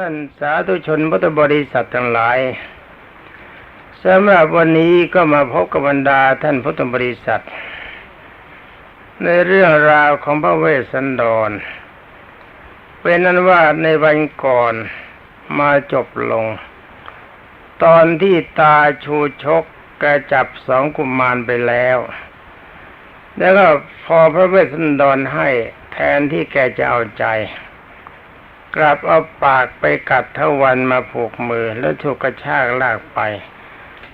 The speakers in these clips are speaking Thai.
ท่านสาธุชนพุทธบริษัททั้งหลายสำหรับวันนี้ก็มาพบกับบรรดาท่านพุทธบริษัท ในเรื่องราวของพระเวสสันดร เป็นนั้นว่าในวันก่อนมาจบลง ตอนที่ตาชูชกแกจับสองกุมารไปแล้ว แล้วก็พอพระเวสสันดรให้แทนที่แกจะเอาใจ กลับเอาปากไปกัดทวันมาผูกมือแล้วถูกกระชากลากไป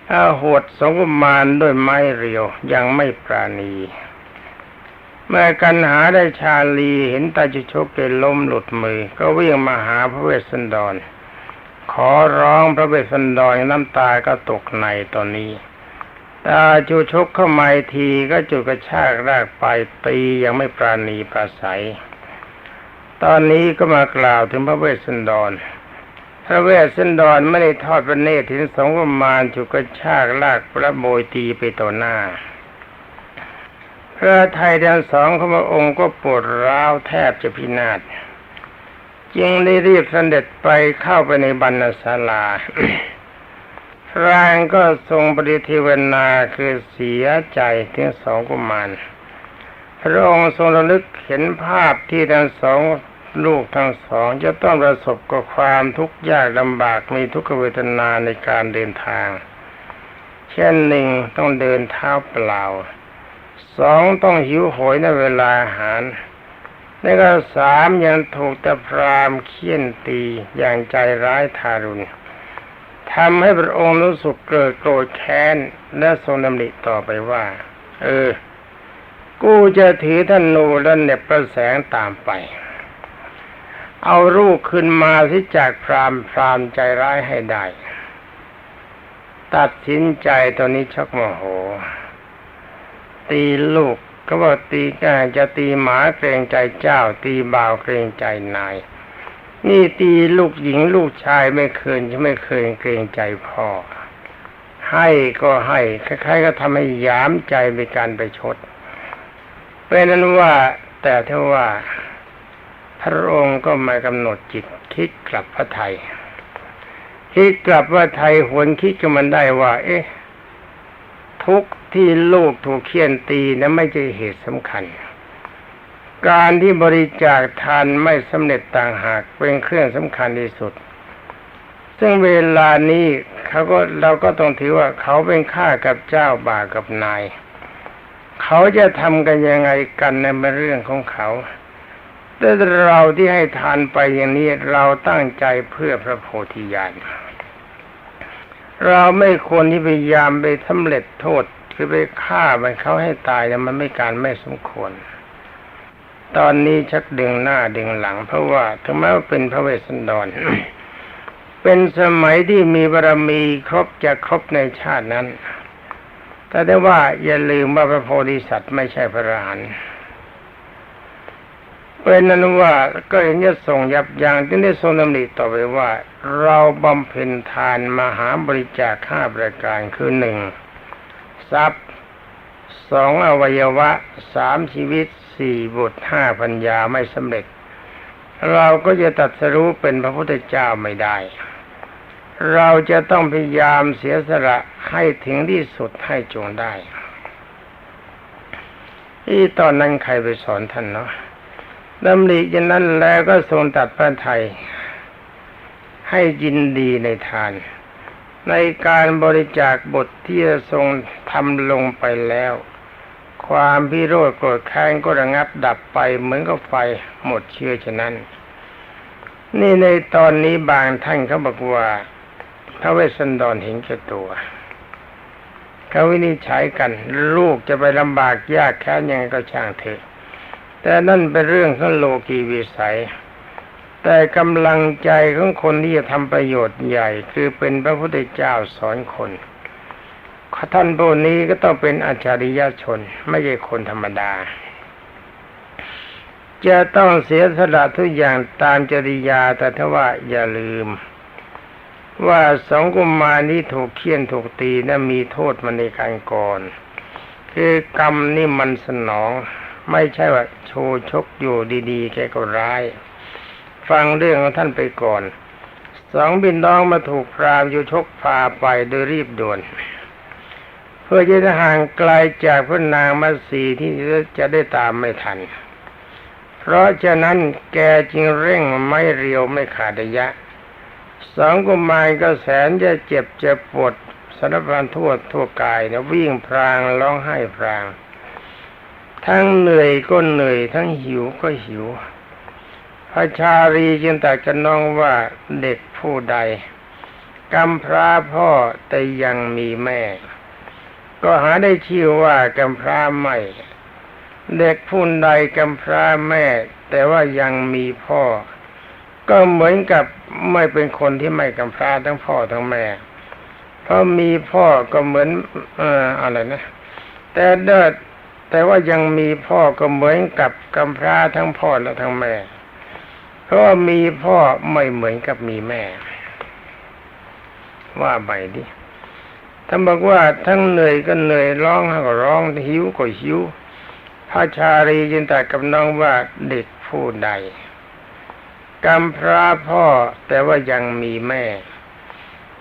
เอาหดสงุมารด้วยไม้เรียวยังไม่ปราณี เมื่อกันหาได้ชาลีเห็นตาจุชกเกล้มหลุดมือ ก็วิ่งมาหาพระเวสสันดร ขอร้องพระเวสสันดรน้ำตาก็ตกในตอนนี้ตาจูชกเข้ามาทีก็จุกระชากรากไปตียังไม่ปราณีปราศัย ตอนนี้ก็มากล่าวถึงพระเวสสันดร พระเวสสันดรไม่ได้ทอดพระเนตรถึงสองประมาณจุกชากลากพระโบยตีไปต่อหน้า พระไทยทั้งสองของพระองค์ก็ปวดร้าวแทบจะพินาศจึงได้รีบเสด็จไปเข้าไปในบรรณศาลารางก็ทรงปริทิวนาคือเสียใจถึงสองกุมารพระองค์ทรงระลึกเห็นภาพที่ทั้งสอง ลูกทั้งสองจะต้องประสบกับความทุกข์ยากลำบากมีทุกขเวทนาในการเดินทาง เช่นหนึ่งต้องเดินเท้าเปล่าสองต้องหิวโหยในเวลาอาหารแล้วก็สามยังถูกตะพรามเคี่ยนตีอย่างใจร้ายทารุณทำให้พระองค์รู้สึกเกิดโกรธแค้น และทรงดำริต่อไปว่า เออ กูจะถือธนูและเน็บประแสงตามไป เอาลูกขึ้นมาที่จากพรามพรามใจร้ายให้ได้ ตัดสินใจตอนนี้ชักโมโห ตีลูกก็บอกตีกจะตีหมาเกรงใจเจ้า ตีบ่าวเกรงใจนาย นี่ตีลูกหญิงลูกชายไม่เคยจะไม่เคยเกรงใจพ่อ ให้ก็ให้คล้ายๆก็ทำให้ยามใจในการไปชดเป็นนั้นว่าแต่ถ้าว่า พระองค์ก็มากำหนดจิตคิดกลับพระไทยคิดกลับว่าไทยหวนคิดกับมันได้ว่า เอ๊ะ ทุกที่ลูกถูกเคี่ยนตีนั้นไม่ใช่เหตุสำคัญ การที่บริจาคทานไม่สำเร็จต่างหากเป็นเครื่องสำคัญที่สุด ซึ่งเวลานี้เขาก็เราก็ต้องถือว่าเขาเป็นข้ากับเจ้าบ่ากับนาย เขาจะทำกันยังไงกันในเรื่องของเขา แต่เราที่ให้ทานไปอย่างนี้เราตั้งใจเพื่อพระโพธิญาณเราไม่ควรที่พยายามไปสำเร็จโทษคือไปฆ่ามันเขาให้ตายเนี่ยมันไม่การไม่สมควร ตอนนี้ชักดึงหน้าดึงหลัง เพราะว่าถึงแม้ว่าเป็นพระเวสสันดร เป็นสมัยที่มีบารมีครบจะครบในชาตินั้น แต่ได้ว่าอย่าลืมว่าพระโพธิสัตว์ไม่ใช่พระอรหันต์ เป็นนั้นว่าก็เห็นจะส่งยับยั้งจึงได้ทรงดำริต่อไปว่า เราบำเพ็ญทานมหาบริจาคห้าประการคือหนึ่งทรัพย์สองอวัยวะสามชีวิตสี่บุตรห้าปัญญาไม่สำเร็จ เราก็จะตัดสรู้เป็นพระพุทธเจ้าไม่ได้ เราจะต้องพยายามเสียสละให้ถึงที่สุดให้จงได้ที่ตอนนั้นใครไปสอนท่านเนาะ ดำริอย่างนั้นแล้วก็ทรงตัดพระไทย ให้ยินดีในทาน ในการบริจาคบทที่ทรงทำลงไปแล้ว ความพิโรธโกรธแค้นก็ระงับดับไปเหมือนกับไฟหมดเชื้อฉะนั้น นี่ในตอนนี้บางท่านเขาบอกว่าพระเวสสันดรเห็นแก่ตัวเขาวินิจฉัยกัน ลูกจะไปลำบากยากแค้นยังไงก็ช่างเถอะ แต่นั่นเป็นเรื่องของโลกีวิสัย แต่กำลังใจของคนที่จะทำประโยชน์ใหญ่ คือเป็นพระพุทธเจ้าสอนคนท่านพวกนี้ก็ต้องเป็นอัจฉริยชน ไม่ใช่คนธรรมดา จะต้องเสียสละทุกอย่างตามจริยาแต่ถ้าว่าอย่าลืม ว่าสองกุมารนี้ถูกเคี่ยนถูกตีนะั้นมีโทษมาในการก่อน คือกรรมนี่มันสนอง ไม่ใช่ว่าโชว์ชกอยู่ดีๆ แกก็ร้าย ฟังเรื่องของท่านไปก่อน สองบินน้องมาถูกพรามอยู่ชกพาไปโดยรีบด่วน เพื่อจะห่างไกลจากพระนางมัสีที่จะได้ตามไม่ทัน เพราะฉะนั้นแกจึงเร่งไม่เรียวไม่ขาดระยะ สองกุมารก็แสนจะเจ็บจะปวดสารพันทั่วทั่วกายนะวิ่งพรางร้องไห้พราง ทั้งเหนื่อยก็เหนื่อย ทั้งหิวก็หิว พระชาลีจึงตรัสกับน้องว่าเด็กผู้ใดกำพร้าพ่อแต่ยังมีแม่ ก็หาได้ชื่อว่ากำพร้าไม่เด็กผู้ใดกำพร้าแม่ แต่ว่ายังมีพ่อ ก็เหมือนกับไม่เป็นคนที่ไม่กำพร้าทั้งพ่อทั้งแม่ เพราะมีพ่อก็เหมือน เอ่ออะไรนะ แต่เดิด แต่ว่ายังมีพ่อก็เหมือนกับกำพร้าทั้งพ่อและทั้งแม่ เพราะว่ามีพ่อไม่เหมือนกับมีแม่ ว่าไปดิท่านบอกว่าทั้งเหนื่อยก็เหนื่อยร้องก็ร้องหิวก็หิวพระชาลีจึงตรัสกับน้องว่าเด็กผู้ใดกำพร้าพ่อแต่ว่ายังมีแม่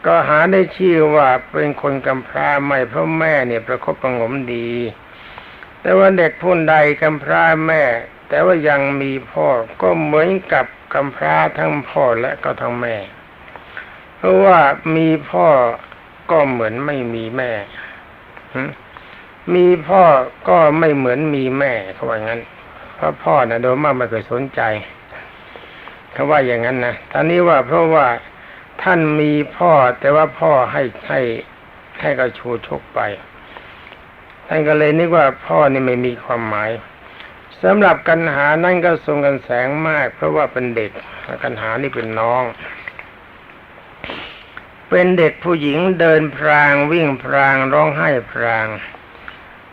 ก็หาได้ชื่อว่าเป็นคนกำพร้าไม่เพราะแม่เนี่ยประคบประงมดี แต่ว่าเด็กผู้ใดกำพร้าแม่ แต่ว่ายังมีพ่อก็เหมือนกับกำพร้าทั้งพ่อและก็ทั้งแม่ เพราะว่ามีพ่อก็เหมือนไม่มีแม่ มีพ่อก็ไม่เหมือนมีแม่เขาว่างั้น เพราะพ่อนะโดยมากไม่เคยสนใจเขาว่าอย่างนั้นนะตอนนี้ว่าเพราะว่าท่านมีพ่อแต่ว่าพ่อให้ให้ให้กระชูชกไป ท่านก็เลยนึกว่าพ่อนี่ไม่มีความหมายสำหรับกันหานั่นก็ทรงกันแสงมาก เพราะว่าเป็นเด็กกันหานี่เป็นน้อง เป็นเด็กผู้หญิงเดินพรางวิ่งพรางร้องไห้พราง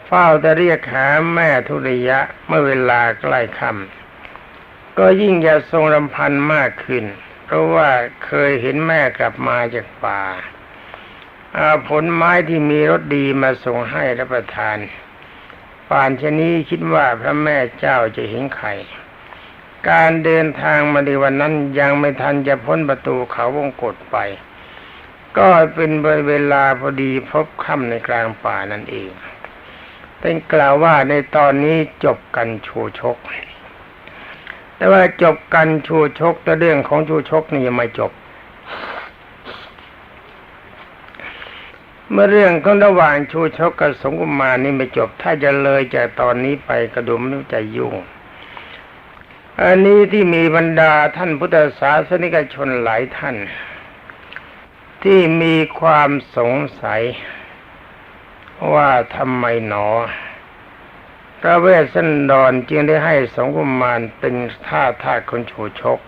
เฝ้าแต่เรียกหาแม่ทุริยะเมื่อเวลาใกล้ค่ำก็ยิ่งจะทรงรำพันมากขึ้น เพราะว่าเคยเห็นแม่กลับมาจากป่า ผลไม้ที่มีรสดีมาส่งให้รับประทานป่านชนี้คิดว่าพระแม่เจ้าจะเห็นไข่การเดินทางมาในวันนั้นยังไม่ทันจะพ้นประตูเขาวงกฏไป ก็เป็นเวลาพอดีพบค่ำในกลางป่านั่นเองเป็นกล่าวว่าในตอนนี้จบกันชูชก แต่ว่าจบกันชูชกแต่เรื่องของชูชกนี่ยังไม่จบ เมื่อเรื่องของระหว่างชูชกกับสงกุมารนี่ไม่จบ ถ้าจะเลยจากตอนนี้ไปกระดุมไม่รู้จยุ่ง อันนี้ที่มีบรรดาท่านพุทธศาสนิกชนหลายท่าน ที่มีความสงสัย ว่าทำไมหนอพระเวสสันดรจึงได้ให้สงกุมารเป็นท่าทาสคนชูชก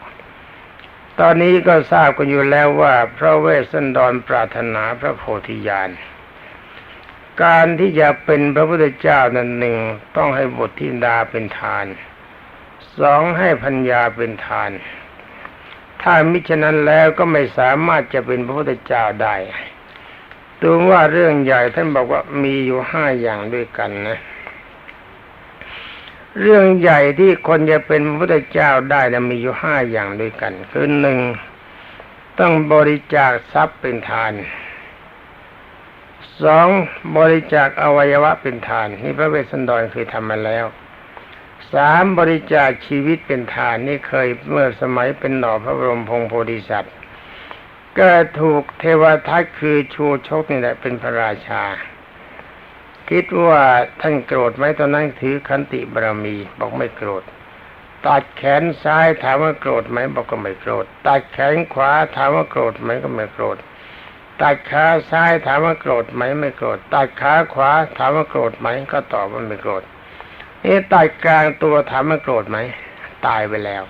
ตอนนี้ก็ทราบกันอยู่แล้วว่าพระเวสสันดรปรารถนาพระโพธิญาณ การที่จะเป็นพระพุทธเจ้านั้นหนึ่งต้องให้บทธิดาเป็นทาน สองให้พัญญาเป็นทาน ถ้ามิฉะนั้นแล้วก็ไม่สามารถจะเป็นพระพุทธเจ้าได้ดูว่าเรื่องใหญ่ท่านบอกว่ามีอยู่ห้าอย่างด้วยกันนะ เรื่องใหญ่ที่คนจะเป็นพระพุทธเจ้าได้นะมีอยู่ห้าอย่างด้วยกัน คือหนึ่งต้องบริจาคทรัพย์เป็นทานสองบริจาคอวัยวะเป็นทาน นี่พระเวสสันดรเคยทำมาแล้วสามบริจาคชีวิตเป็นทานนี่เคยเมื่อสมัยเป็นหน่อพระบรมพงศ์โพธิสัตว์ก็ถูกเทวทัตคือชูชกนี่แหละเป็นพระราชา คิดว่าท่านโกรธไหมตอนนั้นถือขันติบารมี บอกไม่โกรธ ตัดแขนซ้ายถามว่าโกรธไหมบอกก็ไม่โกรธ ตัดแขนขวาถามว่าโกรธไหมก็ไม่โกรธ ตัดขาซ้ายถามว่าโกรธไหมไม่โกรธ ตัดขาขวาถามว่าโกรธไหมก็ตอบว่าไม่โกรธนี่ตัดกลางตัวถามว่าโกรธไหมตายไปแล้ว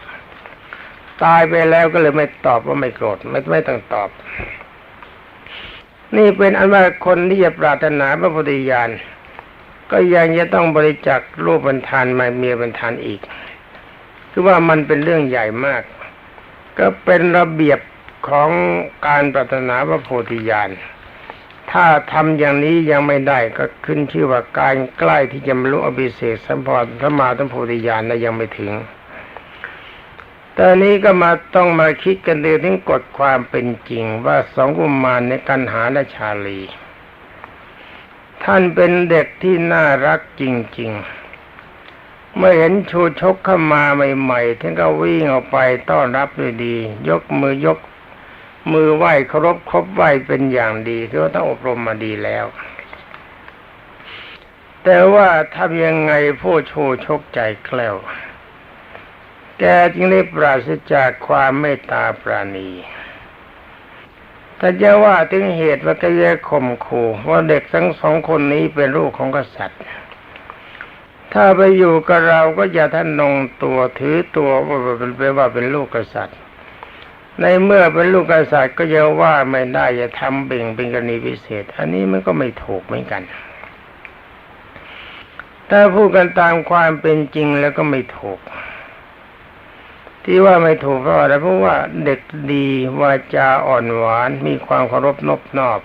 ตายไปแล้วก็เลยไม่ตอบว่าไม่โกรธไม่ไม่ต้องตอบ นี่เป็นอันว่าคนที่จะปรารถนาพระพุทธญาณก็ยังจะต้องบริจาครูปบรรทานมาเมียบรรทานอีก คือว่ามันเป็นเรื่องใหญ่มาก ก็เป็นระเบียบของการปรารถนาพระโพธิญาณถ้าทำอย่างนี้ยังไม่ได้ก็ขึ้นชื่อว่าการใกล้ที่จะบรรลุอภิเศษสัมพรพระมาทั้งโพธิญาณนะยังไม่ถึง ตอนนี้ก็มาต้องมาคิดกันดูถึงกฎความเป็นจริงว่าสองกุมารในกันหาและชาลี ท่านเป็นเด็กที่น่ารักจริง ๆ เมื่อเห็นชูชกเข้ามาใหม่ๆท่านก็วิ่งออกไปต้อนรับด้วยดี ยกมือยกมือไหว้เคารพครบไหว้เป็นอย่างดีถือว่าต้องอบรมมาดีแล้ว แต่ว่าทำยังไงผู้ชูชกใจแกล้ว แกจึงได้ปราศจากความเมตตาปราณีแต่จะว่าถึงเหตุว่าก็แยกข่มขู่ว่าเด็กทั้งสองคนนี้เป็นลูกของกษัตริย์ ถ้าไปอยู่กับเราก็อย่าท่านนงตัวถือตัวว่าเป็นว่าเป็นลูกกษัตริย์ ในเมื่อเป็นลูกกษัตริย์ก็จะว่าไม่ได้อย่าทำเบ่งเป็นกรณีพิเศษ อันนี้มันก็ไม่ถูกเหมือนกัน ถ้าพูดกันตามความเป็นจริงแล้วก็ไม่ถูก ที่ว่าไม่ถูกเพราะอะไรเพราะว่าเด็กดีวาจาอ่อนหวานมีความเคารพนบนอบ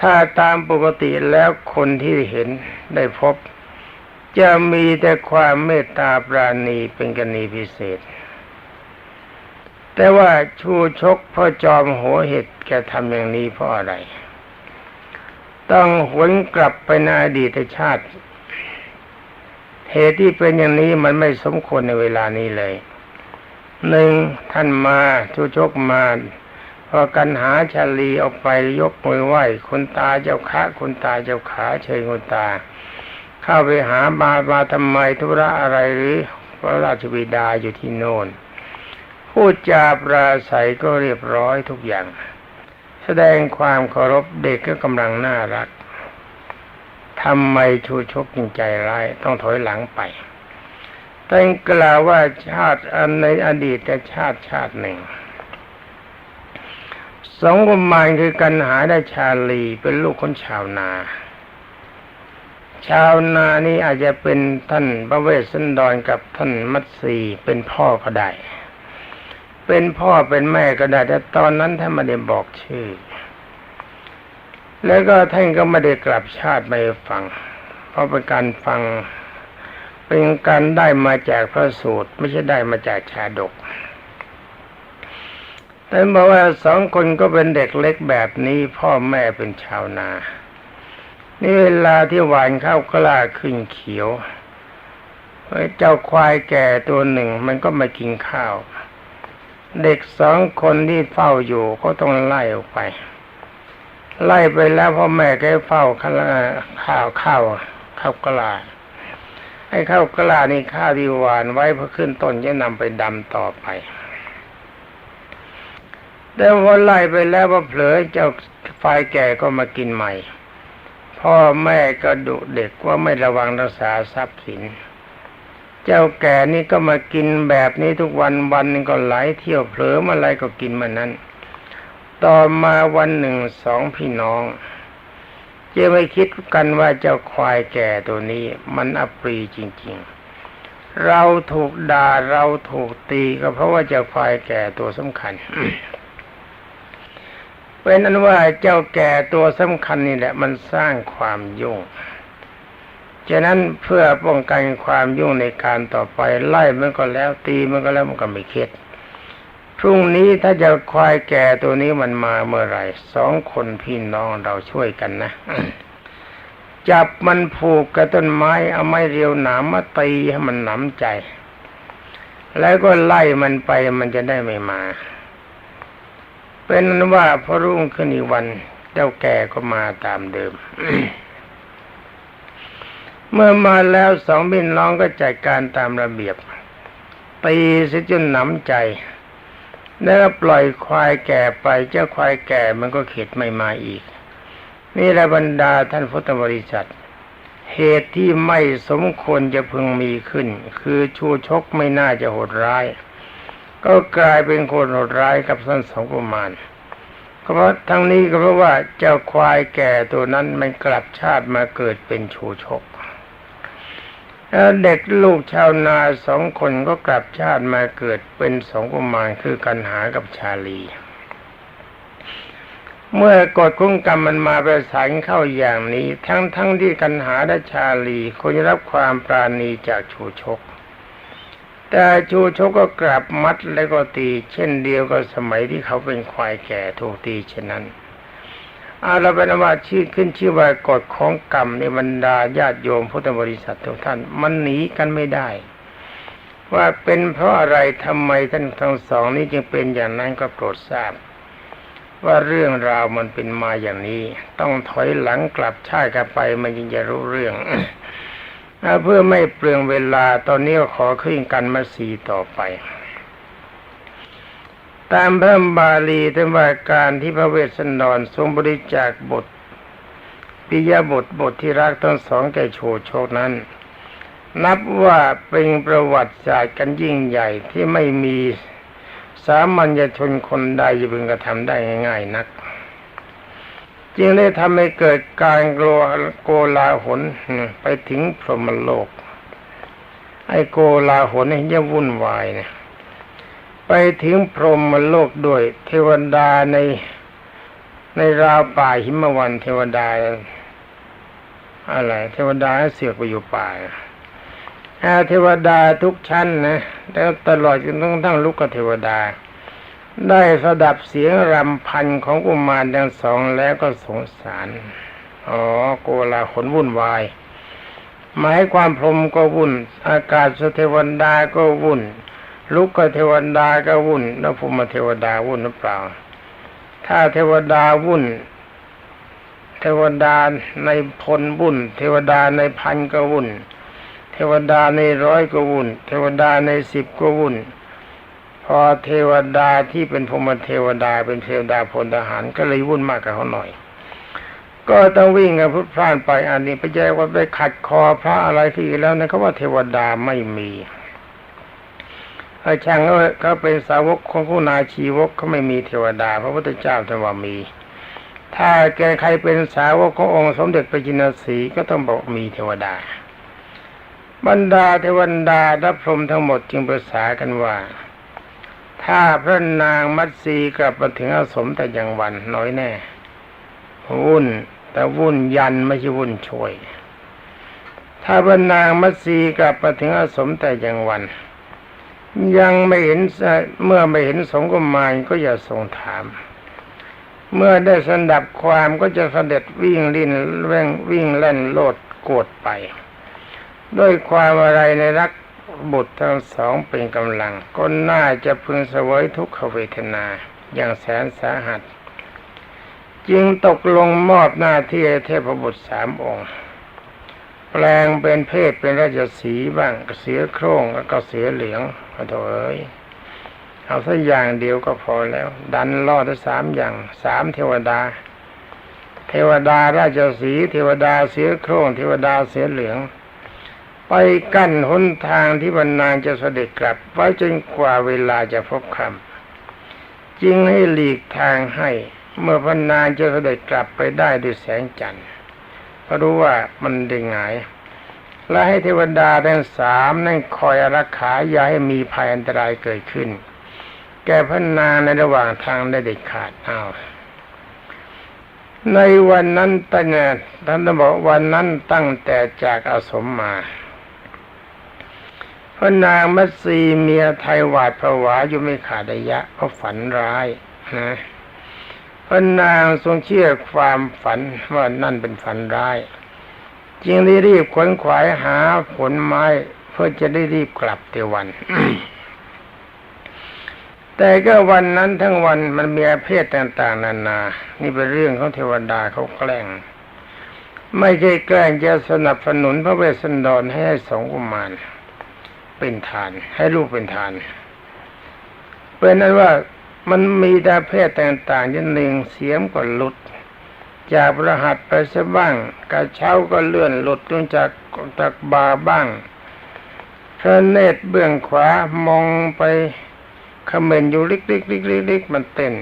ถ้าตามปกติแล้วคนที่เห็นได้พบ จะมีแต่ความเมตตาปราณีเป็นกรณีพิเศษ แต่ว่าชูชกพ่อจอมโหเหตุแกทำอย่างนี้เพราะอะไร ต้องหวนกลับไปในอดีตชาติเหตุที่เป็นอย่างนี้มันไม่สมควรในเวลานี้เลย หนึ่งท่านมาชูชกมาพอกันหาชาลีออกไปยกมือไหว้คุณตาเจ้าขาคุณตาเจ้าขาเชิญคุณตา เข้าไปหาบาบาทำไมธุระอะไรหรือพระราชบิดาอยู่ที่โน่นพูดจาปราศัยก็เรียบร้อยทุกอย่าง แสดงความเคารพเด็กก็กำลังน่ารักทำไมชูชกจึงใจร้ายต้องถอยหลังไป แต่กล่าวว่าชาติอันในอดีตชาติชาติหนึ่ง สองกุมารคือกันหาได้ชาลีเป็นลูกคนชาวนา ชาวนานี่อาจจะเป็นท่านพระเวสสันดรกับท่านมัตสีเป็นพ่อก็ได้ เป็นพ่อเป็นแม่ก็ได้ แต่ตอนนั้นท่านไม่ได้บอกชื่อ แล้วก็ท่านก็ไม่ได้กลับชาติไปฟัง เพราะเป็นการฟัง เป็นการได้มาจากพระสูตร ไม่ใช่ได้มาจากชาดกแต่บอกว่าสองคนก็เป็นเด็กเล็กแบบนี้ พ่อแม่เป็นชาวนา นี่เวลาที่หวานข้าวกล้าขึ้นเขียวเจ้าควายแก่ตัวหนึ่งมันก็มากินข้าว เด็กสองคนที่เฝ้าอยู่ก็ต้องไล่ออกไป ไล่ไปแล้วพ่อแม่ก็เฝ้าข้าวข้าวข้าวข้าวกล้า ไอ้ข้าวกล้านี่ข้าวที่หวานไว้เพื่อขึ้นต้นจะนำไปดำต่อไป แต่ว่าไล่ไปแล้วว่าเผลอเจ้าฝ่ายแก่ก็มากินใหม่ พ่อแม่ก็ดุเด็กว่าไม่ระวังรักษาทรัพย์สิน เจ้าแก่นี่ก็มากินแบบนี้ทุกวันวันนึงก็ไหลเที่ยวเผลอมื่อไรก็กินมันนั้น ต่อมาวันหนึ่งสองพี่น้อง จะไม่คิดกันว่าเจ้าควายแก่ตัวนี้มันอปรีจริง ๆ เราถูกด่าเราถูกตีก็เพราะว่าเจ้าควายแก่ตัวสำคัญเป็นนั้นว่าเจ้าแก่ตัวสำคัญนี่แหละ มันสร้างความยุ่งฉะนั้นเพื่อป้องกันความยุ่งในการต่อไปไล่มันก็แล้วตีมันก็แล้วมันก็ไม่เข็ด พรุ่งนี้ถ้าจะควายแก่ตัวนี้มันมาเมื่อไหร่สองคนพี่น้องเราช่วยกันนะจับมันผูกกับต้นไม้เอาไม้เรียวหนามมาตีให้มันหนำใจ แล้วก็ไล่มันไปมันจะได้ไม่มา เป็นนั้นว่าพอรุ่งขึ้นอีกวัน เจ้าแก่ก็มาตามเดิม เมื่อมาแล้วสองพี่น้องก็จัดการตามระเบียบตีเสียจนหนำใจ แล้วก็ปล่อยควายแก่ไปเจ้าควายแก่มันก็เข็ดไม่มาอีก นี่แหละบรรดาท่านพุทธบริษัท เหตุที่ไม่สมควรจะพึงมีขึ้น คือชูชกไม่น่าจะโหดร้าย ก็กลายเป็นคนโหดร้ายกับท่านสองกุมารก็เพราะทั้งนี้ก็เพราะว่าเจ้าควายแก่ตัวนั้นมันกลับชาติมาเกิดเป็นชูชก แล้วเด็กลูกชาวนาสองคนก็กลับชาติมาเกิดเป็นสองกุมารคือกันหากับชาลี เมื่อกฎคุ้งกรรมมันมาประสานเข้าอย่างนี้ ทั้งทั้งที่กันหาและชาลีควรรับความปราณีจากชูชกแแต่ชูชกก็กลับมัดแล้วก็ตี เช่นเดียวกับสมัยที่เขาเป็นควายแก่ถูกตีเช่นนั้น อาเราเป็นว่าชื่อขึ้นชื่อว่ากฎของกรรมในบรรดาญาติโยมพุทธบริษัททุกท่าน มันหนีกันไม่ได้ ว่าเป็นเพราะอะไรทำไมท่านทั้งสองนี้จึงเป็นอย่างนั้นก็โปรดทราบ ว่าเรื่องราวมันเป็นมาอย่างนี้ ต้องถอยหลังกลับชาติกันไปมันจึงจะรู้เรื่องเพื่อไม่เปลืองเวลาตอนนี้ขอขึ้นกันมาสีต่อไป ตามพระบาลีท่านว่าการที่พระเวสสันดรทรงบริจาคบทปิยบทบทที่รักทั้งสองแก่โชโชคนั้น นับว่าเป็นประวัติศาสตร์กันยิ่งใหญ่ที่ไม่มีสามัญชนคนใดจะพึงกระทำได้ง่าย ๆนัก จึงได้ทำให้เกิดการโกลโกลาหลไปถึงพรหมโลก ไอ้โกลาหลนี่จะวุ่นวายเนี่ย ไปถึงพรหมโลกด้วย เทวดาในในราวป่าหิมวันเทวดาอะไร เทวดาเสือกไปอยู่ป่าอาเทวดาทุกชั้นนะแล้วตลอดจนต้องทั้งลูกเทวดา ได้สดับเสียงรำพันของกุมารทั้งสองแล้วก็สงสาร อ๋อโกลาขนวุ่นวาย หมายความพรหมก็วุ่น อากาศสเทวดาก็วุ่น ลุกเทวดาก็วุ่น แล้วภูมิเทวดาวุ่นหรือเปล่า ถ้าเทวดาวุ่น เทวดาในพลวุ่น เทวดาในพันก็วุ่น เทวดาในร้อยก็วุ่น เทวดาในสิบก็วุ่น พอเทวดาที่เป็นพรหมเทวดาเป็นเทวดาพลทหารก็เลยวุ่นมากกับเขาหน่อย ก็ต้องวิ่งกันพุทพล่านไปอันนี้ไปแจ้ว่าไปขัดคอพระอะไรที่แล้วนะเขาว่าเทวดาไม่มี อาช่างเขาเขาเป็นสาวกของผู้นาชีวกเขาไม่มีเทวดา พระพุทธเจ้าท่านว่ามี ถ้าแกใครเป็นสาวกขององค์สมเด็จพระจินสีก็ต้องบอกมีเทวดา บรรดาเทวดาและพรหมทั้งหมดจึงประสากันว่า ถ้าพระนางมัตสีกลับมาถึงอาสมแต่ยังวันน้อยแน่วุ่นแต่วุ่นยันไม่ใช่วุ่นช่วย ถ้าพระนางมัตสีกลับมาถึงอาสมแต่ยังวัน ยังไม่เห็นเมื่อไม่เห็นสงกุมาก็อย่าทรงถาม เมื่อได้สันดับความก็จะเสด็จวิ่งลิ้นแว่งวิ่งเล่นโลดโกรธไป ด้วยความอะไรในรักบุตรทั้งสองเป็นกำลัง ก็น่าจะพึงเสวยทุกขเวทนาอย่างแสนสาหัส จึงตกลงมอบหน้าที่เทพบุตรสามองค์ แปลงเป็นเพศเป็นราชสีบ้างเสียโคร่งแล้วก็เสียเหลืองขอโทษเอ้ยเอาสักอย่างเดียวก็พอแล้ว ดันล่อทั้งสามอย่างสามเทวดา เทวดาราชสีเทวดาเสียโคร่งเทวดาเสียเหลือง ไปกั้นหนทางที่บรรนางจะเสด็จกลับ ไว้จนกว่าเวลาจะพบคำจึงให้หลีกทางให้ เมื่อพรนางจะเสด็จกลับไปได้ด้วยแสงจันทร์ เพราะรู้ว่ามันได้หงาย และให้เทวดาทั้งสามนั่นคอยรักขาอย่าให้มีภัยอันตรายเกิดขึ้น แก่พระนางในระหว่างทางได้เด็ดขาดเอาในวันนั้นตั้งท่านบอกวันนั้นตั้งแต่จากอาสมมาพระนางมัตสีเมียไทยหวาดผวาอยู่ไม่ขาดระยะเพราะฝันร้ายนะ พระนางทรงเชื่อความฝันว่านั่นเป็นฝันร้าย จึงได้รีบขวนขวายหาผลไม้เพื่อจะได้รีบกลับเตวัน แต่ก็วันนั้นทั้งวันมันมีเพศต่างๆ นานา นี่เป็นเรื่องของเทวดาเขาแกล้ง ไม่ใช่แกล้งจะสนับสนุนพระเวสสันดรให้สองกุมารเป็นทาน ให้ลูกเป็นทานเป็นนั้นว่า มันมีแต่เพศต่างๆยันหนึ่งเสียมก็หลุด จากประหัตไปซะบ้างกระเช้าก็เลื่อนหลุดลงจากจากบาบ้างพระเนตรเบื้องขวามองไปเขม่นอยู่ลิกๆๆๆมันเต้น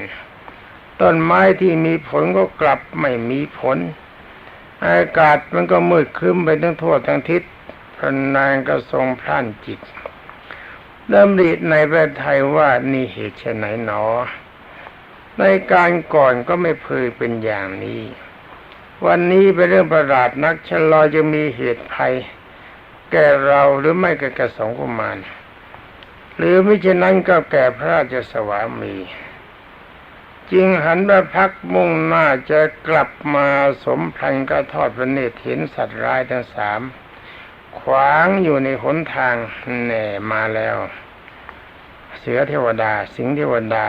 ต้นไม้ที่มีผลก็กลับไม่มีผล อากาศมันก็มืดครึ้มไปทั้งทั่วทั้งทิศพระนางก็ทรงพล่านจิต ดำริในประไทยว่านี่เหตุเช่นไหนหนอ ในการก่อนก็ไม่เคยเป็นอย่างนี้ วันนี้เป็นเรื่องประหลาดนักชะลอจะมีเหตุภัย แก่เราหรือไม่แก่กระสองกุมารหรือไม่เช่นนั้นก็แก่พระราชสวามี จึงหันมาพักมุ่งหน้าจะกลับมาสมพันธ์ก็ทอดพระเนตรเห็นสัตว์ร้ายทั้งสาม ขวางอยู่ในหนทางแน่มาแล้ว เสือเทวดา สิงเทวดา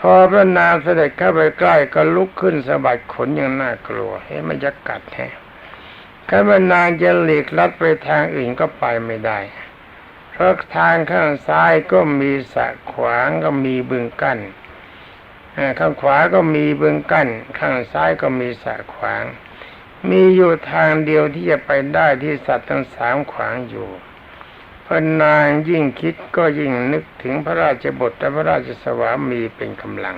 พอพระนางเสด็จเข้าไปใกล้ก็ลุกขึ้นสะบัดขนอย่างน่ากลัวเฮ้มันจะกัดแฮะข้าพนางจะหลีกลัดไปทางอื่นก็ไปไม่ได้เพราะทางข้างซ้ายก็มีสะขวางก็มีบึงกั้นข้างขวาก็มีบึงกั้น ข้างซ้ายก็มีสะขวาง มีอยู่ทางเดียวที่จะไปได้ที่สัตว์ทั้งสามขวางอยู่พระนางยิ่งคิดก็ยิ่งนึกถึงพระราชบทและพระราชสวามีเป็นกำลัง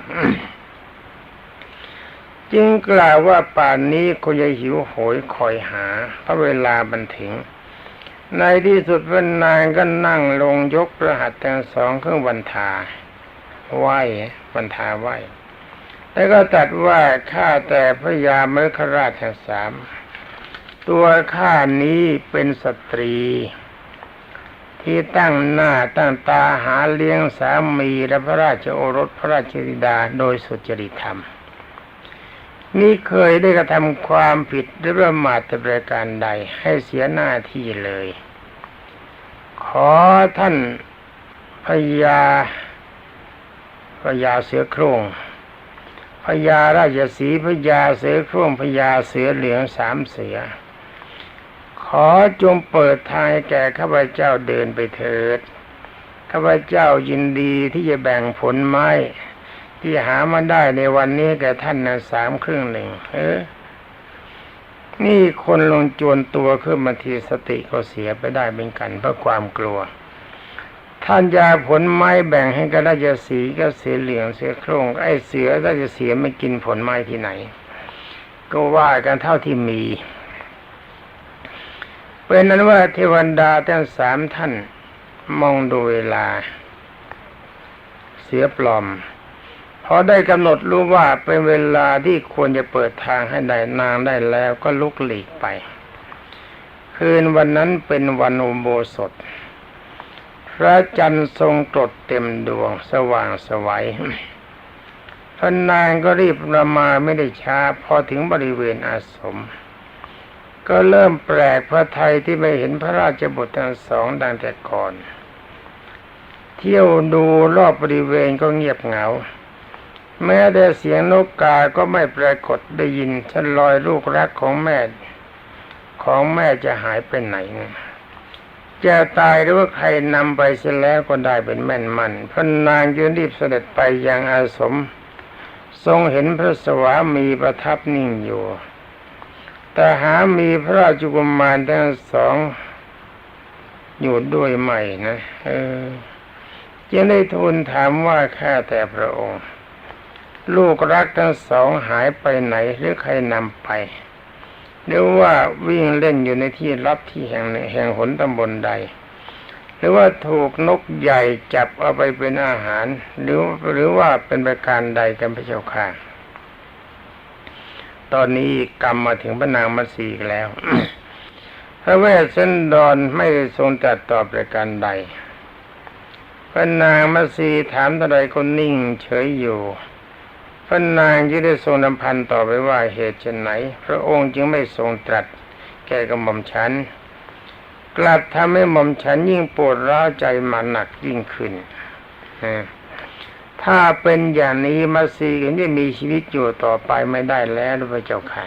จึงกล่าวว่าป่านนี้คงจะหิวโหยคอยหาเพราะเวลาบันถึง ในที่สุดพระนางก็นั่งลงยกประหัตทั้งสองเครื่องวันทาไหววันทาไหว แล้วก็ตัดว่าข้าแต่พระยามฤคราชทั้งสามตัวข้านี้เป็นสตรี ที่ตั้งหน้าตั้งตาหาเลี้ยงสามีและพระราชโอรสพระราชธิดาโดยสุจริตธรรม นี่เคยได้กระทำความผิดหรือประมาทแต่ประการใดให้เสียหน้าที่เลย ขอท่านพญาพญาเสือโคร่ง ญาราชสีพญาเสือโคร่งพญาเสือเหลืองสามเสือ ขอจงเปิดทางให้แก่ข้าพเจ้าเดินไปเถิด ข้าพเจ้ายินดีที่จะแบ่งผลไม้ ที่หามาได้ในวันนี้แก่ท่านนะสามครึ่งหนึ่งเออนี่คนลงจวนตัวขึ้นมาทีสติก็เสียไปได้เป็นกันเพราะความกลัว ท่านยาผลไม้แบ่งให้กับราชสีกับเสือเหลืองเสือโครงไอ้เสือราชสีไม่กินผลไม้ที่ไหน ก็ว่ากันเท่าที่มีเป็นนั้นว่าเทวันดาทั้งสามท่านมองดูเวลา เสือปลอมพอได้กำหนดรู้ว่าเป็นเวลาที่ควรจะเปิดทางให้ได้นางได้แล้วก็ลุกหลีกไป คืนวันนั้นเป็นวันอุโบสถ ระจันทร์ทรงกรดเต็มดวงสว่างสวัยพนางก็รีบระมาไม่ได้ช้า พอถึงบริเวณอาสม ก็เริ่มแปลกพระไทยที่ไม่เห็นพระราชบุตรทั้งสองดังแต่ก่อน เที่ยวดูรอบบริเวณก็เงียบเหงา แม้แต่เสียงนกกาก็ไม่ปรากฏได้ยินฉันลอยลูกรักของแม่ ของแม่จะหายไปไหน จะตายหรือว่าใครนำไปเสียแล้วก็ได้เป็นแม่นมันพระนางจึงรีบเสด็จไปยังอาสม ทรงเห็นพระสวามีประทับนิ่งอยู่ แต่หามีพระราชกุมารทั้งสองอยู่ด้วยใหม่นะ เออจึงได้ทูลถามว่าข้าแต่พระองค์ ลูกรักทั้งสองหายไปไหนหรือใครนำไป หรือว่าวิ่งเล่นอยู่ในที่ลับที่แห่งหนึ่งแห่งหนตำบลใด หรือว่าถูกนกใหญ่จับเอาไปเป็นอาหาร หรือหรือว่าเป็นประการใดกันพระเจ้าค่ะ ตอนนี้กรรมมาถึงพระนางมัสีแล้วพระเวสสันดรไม่ทรงตรัสตอบประการใดพระนางมัสีถามเท่าใดก็นิ่งเฉยอยู่ พระนางจึงได้ทรงนำพันต่อไปว่าเหตุเช่นไหน พระองค์จึงไม่ทรงตรัสแก่กระหม่อมฉัน กลับทำให้หม่อมฉันยิ่งปวดร้าวใจมาหนักยิ่งขึ้นถ้าเป็นอย่างนี้มาซีกันจะมีชีวิตอยู่ต่อไปไม่ได้แล้วพระเจ้าค่ะ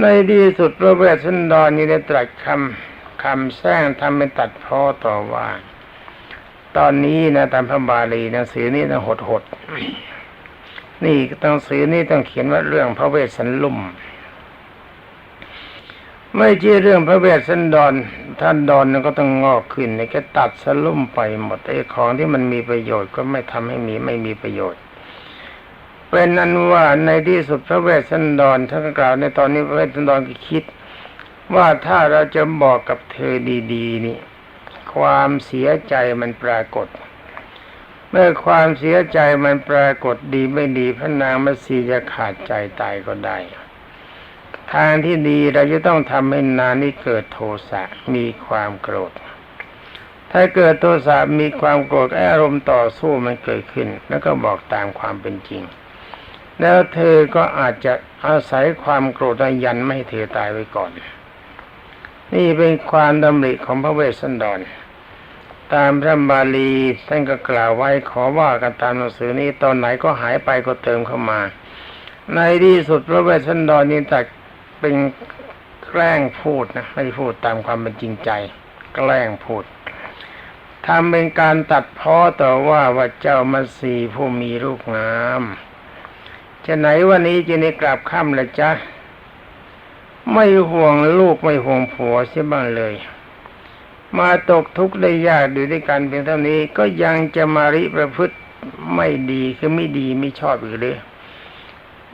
ในที่สุดพระเวสสันดรนี้ได้ตรัสคำคำแซงทำเป็นตัดพ้อต่อว่า ตอนนี้นะตามพระบาลีหนังสือนี้ต้องหดหดๆนี่หนังสือนี้ต้องเขียนว่าเรื่องพระเวสสันลุ่ม ไม่ใช่เรื่องพระเวสสันดร ท่านดอนก็ต้องงอกขึ้นในก็ตัดสลุ่มไปหมดไอ้ของที่มันมีประโยชน์ก็ไม่ทำให้มีไม่มีประโยชน์ เป็นนั้นว่าในที่สุดพระเวสสันดรท่านก็กล่าวในตอนนี้พระเวสสันดรก็คิด ว่าถ้าเราจะบอกกับเธอดี ๆ นี่ ความเสียใจมันปรากฏ เมื่อความเสียใจมันปรากฏดีไม่ดีพระนางมัสีจะขาดใจตายก็ได้ ทางที่ดีเราจะต้องทำให้นานี้เกิดโทสะมีความโกรธ ถ้าเกิดโทสะมีความโกรธอารมณ์ต่อสู้มันเกิดขึ้น แล้วก็บอกตามความเป็นจริง แล้วเธอก็อาจจะอาศัยความโกรธยันไม่ให้เธอตายไว้ก่อนนี่เป็นความดำริของพระเวสสันดร ตามพระบาลีท่านก็กล่าวไว้ขอว่ากันตามหนังสือนี้ตอนไหนก็หายไปก็เติมเข้ามา ในที่สุดพระเวสสันดรนี่ตัดเป็นแกล้งพูดนะไม่พูดตามความเป็นจริงใจ แกล้งพูดทำเป็นการตัดพ้อต่อว่าว่าเจ้ามาสีผู้มีรูปงามจะไหนวันนี้จะได้กลับค่ำละจ๊ะ ไม่ห่วงลูกไม่ห่วงผัวเสียบ้างเลย มาตกทุกข์ได้ยากดูด้วยกันเพียงเท่านี้ก็ยังจะมาริประพฤติไม่ดีคือไม่ดีไม่ชอบอีกเลย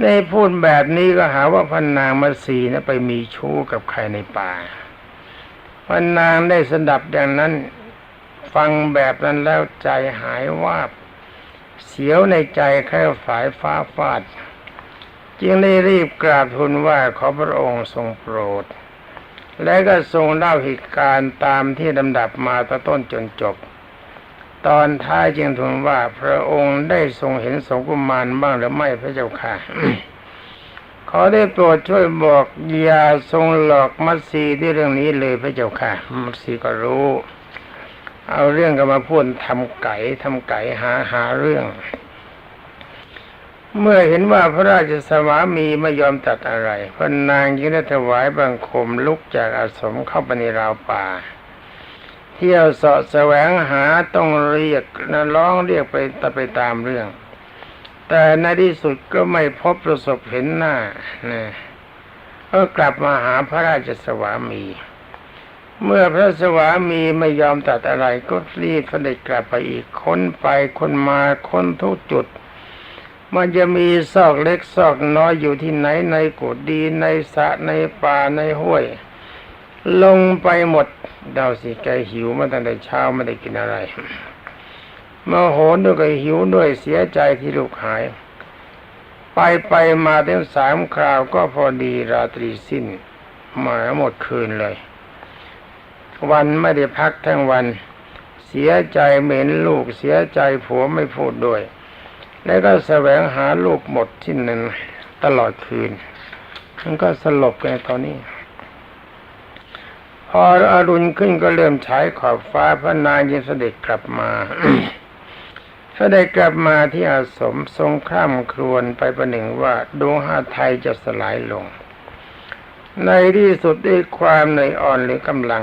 ในพูดแบบนี้ก็หาว่าพันนางมาสีนะไปมีชู้กับใครในป่า พันนางได้สดับอย่างนั้น ฟังแบบนั้นแล้วใจหายวาบเสียวในใจแค่ฝายฟ้าฟาด จึงได้รีบกราบทูลว่าขอพระองค์ทรงโปรด และก็ทรงเล่าเหตุการณ์ตามที่ลำดับมาตั้งต้นจนจบ ตอนท้ายจึงทูลว่าพระองค์ได้ทรงเห็นสงกุมารบ้างหรือไม่พระเจ้าค่ะขอได้โปรดช่วยบอกอย่าทรงหลอกมัตสีด้วยเรื่องนี้เลยพระเจ้าค่ะ มัตสีก็รู้ เอาเรื่องกันมาพูดทำไก่ทำไก่หาหาเรื่อง เมื่อเห็นว่าพระราชสวามีไม่ยอมตัดอะไรพระนางจึงได้ถวายบังคมลุกจากอาสมเข้าไปในราวป่า เที่ยวสาะแสวงหาต้องเรียกนะร้องเรียกไปตไปตามเรื่อง แต่ในที่สุดก็ไม่พบประสบเห็นหน้านะก็กลับมาหาพระราชสวามี เมื่อพระสวามีไม่ยอมตัดอะไรก็รีบเสด็จกลับไปอีกค้นไปค้นมาค้นทุกจุด มันจะมีซอกเล็กซอกน้อยอยู่ที่ไหนในกุฏิในสระในป่าในห้วย ลงไปหมดเดาสิแกหิวมาตั้งแต่เช้าไม่ได้กินอะไรโมโหด้วยก็หิวด้วยเสียใจที่ลูกหาย ไปไปมาถึงสามคราวก็พอดีราตรีสิ้นหมาหมดคืนเลย วันไม่ได้พักทั้งวัน เสียใจเหม็นลูกเสียใจผัวไม่พูดด้วย แล้วก็แสวงหาลูกหมดที่หนึ่งตลอดคืน มันก็สลบกันตอนนี้ พออรุณขึ้นก็เริ่มฉายขอบฟ้าพระนางยินเสด็จกลับมาเสด็จกลับมาที่อาสมทรงข้ามครวนไปประหนึ่งว่าดวงหาไทยจะสลายลง ในที่สุดด้วยความเหนื่อยอ่อนหรือกำลัง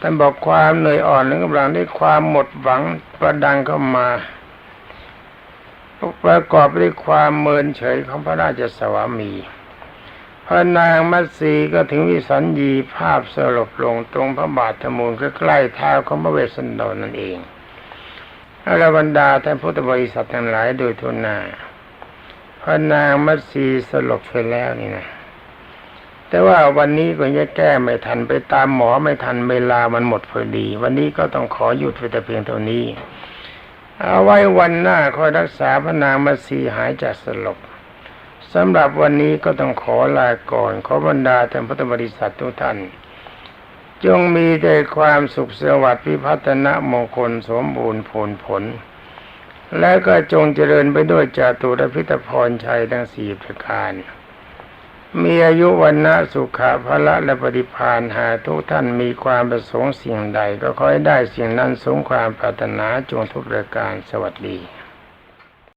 ท่านบอกความเหนื่อยอ่อนหรือกำลังด้วยความหมดหวัง ประดังเข้ามาประกอบด้วยความเมินเฉยของพระราชสวามี พระนางมัตสีก็ถึงวิสัญญีภาพสลบลงตรงพระบาทธมูลใกล้ๆเท้าของพระเวสสันดรนั่นเองอรบรรดาท่านพุทธบริษัททั้งหลายโดยทุนนาพระนางมัตสีสลบไปแล้วนี่นะ แต่ว่าวันนี้ก็ยังแก้ไม่ทันไปตามหมอไม่ทันเวลามันหมดพอดี วันนี้ก็ต้องขอหยุดไปแต่เพียงเท่านี้ เอาไว้วันหน้าคอยรักษาพระนางมัตสีหายจากสลบสำหรับวันนี้ก็ต้องขอลาก่อน ขอบรรดาท่านพุทธบริษัททุกท่าน จงมีแต่ความสุขสวัสดิ์พิพัฒนมงคลสมบูรณ์ผลผล และก็จงเจริญไปด้วยจาตุรพิธพรชัยทั้งสี่ประการ มีอายุวันนะสุขะพละและปฏิพานหาทุกท่านมีความประสงค์สิ่งใด ก็ขอให้ได้สิ่งนั้นสมความปรารถนาจงทุกประการสวัสดี